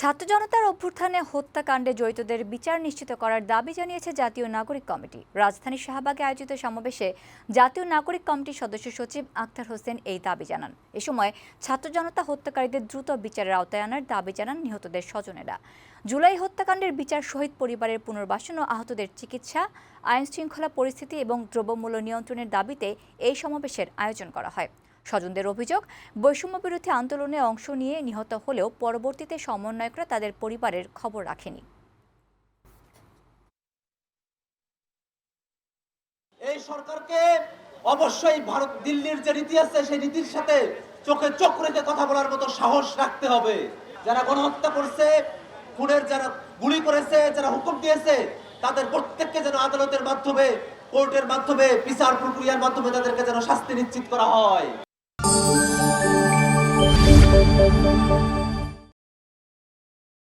ছাত্র জনতার অভ্যুত্থানে হত্যাকাণ্ডে জড়িতদের বিচার নিশ্চিত করার দাবি জানিয়েছে জাতীয় নাগরিক কমিটি। রাজধানীর শাহবাগে আয়োজিত সমাবেশে জাতীয় নাগরিক কমিটির সদস্য সচিব আক্তার হোসেন এই দাবি জানান। এ সময় ছাত্র জনতা হত্যাকারীদের দ্রুত বিচারের আওতায় আনার দাবি জানান নিহতদের স্বজনেরা। জুলাই হত্যাকাণ্ডের বিচার শহীদ পরিবারের পুনর্বাসন ও আহতদের চিকিৎসা আইন শৃঙ্খলা পরিস্থিতি এবং দ্রব্যমূল্য নিয়ন্ত্রণের দাবিতে এই সমাবেশের আয়োজন করা হয়। স্বজনদের অভিযোগ, বৈষম্য বিরোধী আন্দোলনে অংশ নিয়ে নিহত হলেও পরবর্তীতে সমন্বয়করা তাদের পরিবারের খবর রাখেনি। এই সরকারকে অবশ্যই ভারত, দিল্লির যে নীতি আছে, সেই নীতির সাথে চোখে চোখ রেখে কথা বলার মতো সাহস রাখতে হবে। যারা গণহত্যা করছে, খুনের যারা গুলি করেছে, যারা হুকুম দিয়েছে, তাদের প্রত্যেককে যেন আদালতের মাধ্যমে, কোর্টের মাধ্যমে, বিচার প্রক্রিয়ার মাধ্যমে তাদেরকে যেন শাস্তি নিশ্চিত করা হয়।